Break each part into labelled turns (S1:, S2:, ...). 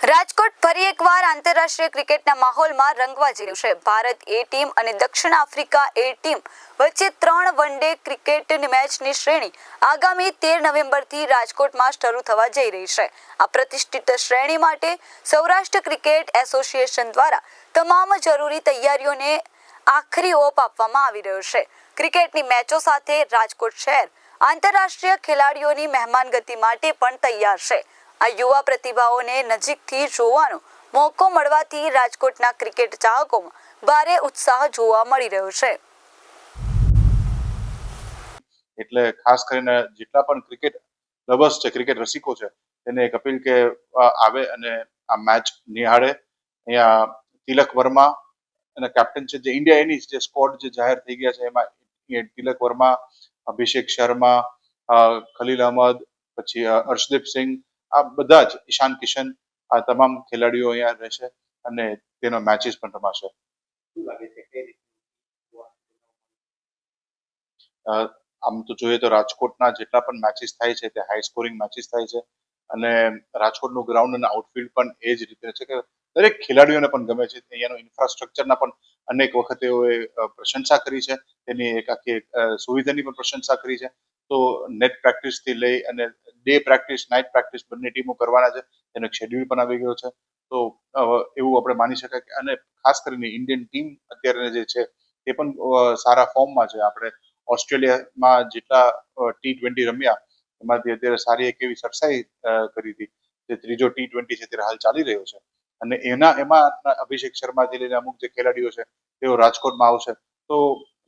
S1: રાજકોટ ફરી એકવાર આંતરરાષ્ટ્રીય ક્રિકેટના માહોલમાં રંગવા જઈ છે. ભારત એ ટીમ અને દક્ષિણ આફ્રિકા એ ટીમ વચ્ચે ત્રણ વન ડે ક્રિકેટની મેચની શ્રેણી આગામી તેર નવેમ્બરથી રાજકોટમાં શરૂ થવા જઈ રહી છે. આ પ્રતિષ્ઠિત શ્રેણી માટે સૌરાષ્ટ્ર ક્રિકેટ એસોસિએશન દ્વારા તમામ જરૂરી તૈયારીઓને આખરી ઓપ આપવામાં આવી રહ્યો છે. ક્રિકેટની મેચો સાથે રાજકોટ શહેર આંતરરાષ્ટ્રીય ખેલાડીઓની મહેમાનગતિ માટે પણ તૈયાર છે. આ યુવા પ્રતિભાઓને નજીકથી જોવાનો મોકો મળવાથી રાજકોટના ક્રિકેટ ચાહકોમાં ભારે ઉત્સાહ જોવા મળી રહ્યો છે.
S2: એટલે ખાસ કરીને જેટલા પણ ક્રિકેટ લવર્સ છે, ક્રિકેટ રસિકો છે, તેને એક અપીલ કે આવે અને આ મેચ નિહાળે. અહીંયા તિલક વર્મા અને કેપ્ટન છે, જે ઇન્ડિયા એની જે સ્કોડ જે જાહેર થઈ ગયા છે, એમાં તિલક વર્મા, અભિષેક શર્મા ખલીલ અહમદ, પછી અર્શદીપ સિંઘ આ બધા જ ઈશાન કિશન આ તમામ ખેલાડીઓ અહીંયા રહેશે અને તેનો મેચીસ પણ રમાશે. આમ તો જોઈએ તો રાજકોટના જેટલા પણ મેચીસ થાય છે તે હાઈ સ્કોરિંગ મેચિસ થાય છે અને રાજકોટનું ગ્રાઉન્ડ અને આઉટફિલ્ડ પણ એ જ રીતે છે કે દરેક ખેલાડીઓને પણ ગમે છે. અહીંયાનું ઇન્ફ્રાસ્ટ્રક્ચરના પણ અનેક વખત એઓએ પ્રશંસા કરી છે. તેની એક આખી સુવિધાની પણ પ્રશંસા કરી છે. તો નેટ પ્રેક્ટિસથી લઈ અને ડે પ્રેક્ટિસ નાઇટ પ્રેક્ટિસ બંને ટીમો કરવાના છે. તેનો શેડ્યુલ પણ આવી ગયો છે. તો એવું આપણે માની શકાય કે, અને ખાસ કરીને ઇન્ડિયન ટીમ અત્યારે જે છે, તે પણ સારા ફોર્મમાં છે. આપણે ઓસ્ટ્રેલિયામાં જેટલા ટી ટ્વેન્ટી રમ્યા, એમાંથી અત્યારે સારી એક એવી સરસાઈ કરી હતી. જે ત્રીજો ટી ટ્વેન્ટી છે, અત્યારે હાલ ચાલી રહ્યો છે. અને એના, એમાં અભિષેક શર્માથી લઈને અમુક જે ખેલાડીઓ છે, તેઓ રાજકોટમાં આવશે. તો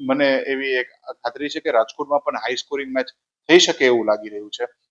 S2: મને એવી એક ખાતરી છે કે રાજકોટમાં પણ હાઈ સ્કોરિંગ મેચ થઈ શકે એવું લાગી રહ્યું છે.